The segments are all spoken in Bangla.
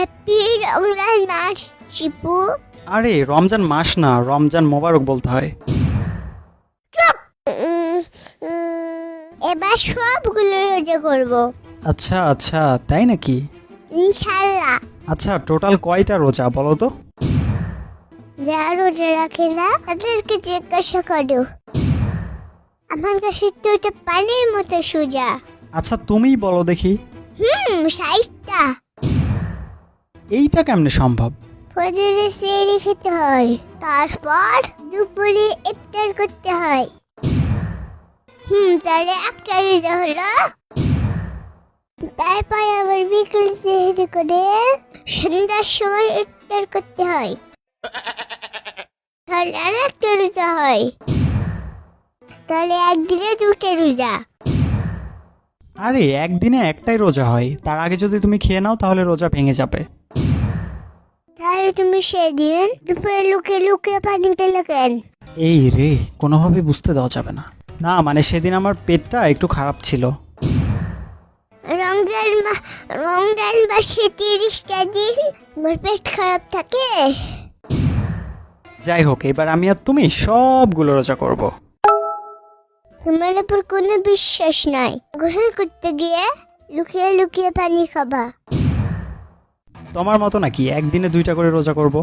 হ্যাপি রমজান মাস শিপু আরে রমজান মাস না রমজান মোবারক বলতে হয়। এবার সবগুলো রোজা করব। আচ্ছা আচ্ছা তাই নাকি? ইনশাল্লাহ। আচ্ছা টোটাল কয়টা রোজা বলো তো? যারা রোজা রাখে না তাদেরকে জিজ্ঞাসা করো। আমার কাছে তো এটা পানির মতো সোজা। আচ্ছা তুমিই বলো দেখি। হুম সাইজটা। এইটা কেমনে সম্ভব? ফজরে সেরি খেতে হয় তারপর দুপুরে ইফতার করতে হয়। হুম তাহলে একটা রোজা হলো। তারপর আবার বিকেল সেহরি করে সন্ধ্যার সময় ইফতার করতে হয়। তাহলে আর একটা রোজা হয়। তাহলে একদিনে দুটো রোজা। আরে একদিনে একটাই রোজা হয়। তার আগে যদি তুমি খেয়ে নাও তাহলে রোজা ভেঙে যাবে। তুমি সেদিন দুপুরে লুকিয়ে লুকিয়ে পানি পেলে কেন এই রে কোনোভাবে বুঝতে দেওয়া যাবে না। না মানে সেদিন আমার পেটটা একটু খারাপ ছিল। রমজান মা- রমজান মাসে তিরিশটা দিন আমার পেট খারাপ থাকে। যাই হোক এবার আমি আর তুমি সবগুলো রোজা করব। তোমার উপর কোনো বিশ্বাস নাই। গোসল করতে গিয়ে লুকিয়ে লুকিয়ে পানি খাবা। তোমার মতো নাকি একদিনে দুইটা করে রোজা করব।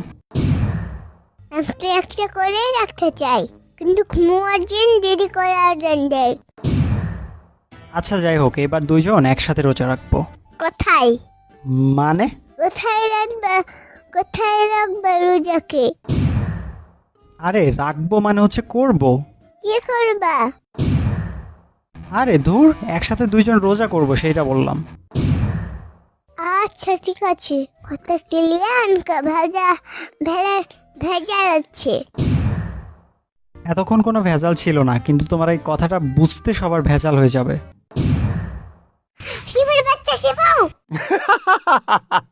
একটা করে রাখতে চাই কিন্তু ঘুমোয়ার জন্য দেরি করে আজান দেয় আচ্ছা যাই হোক এবার দুইজন একসাথে রোজা রাখব। কোথায়? মানে? কোথায় রাখবা? কোথায় রাখবা রোজাকে? আরে রাখব মানে হচ্ছে করব। কি করবা? আরে ধুর একসাথে দুইজন রোজা করব সেইটা বললাম। আচ্ছা ঠিক আছে। কথা ক্লিয়ার ভাজা ভেজা ভেজা যাচ্ছে এতক্ষণ কোনো ভেজাল ছিল না কিন্তু তোমার এই কথাটা বুঝতে সবার ভেজাল হয়ে যাবে। শিবের বাচ্চা শিবাও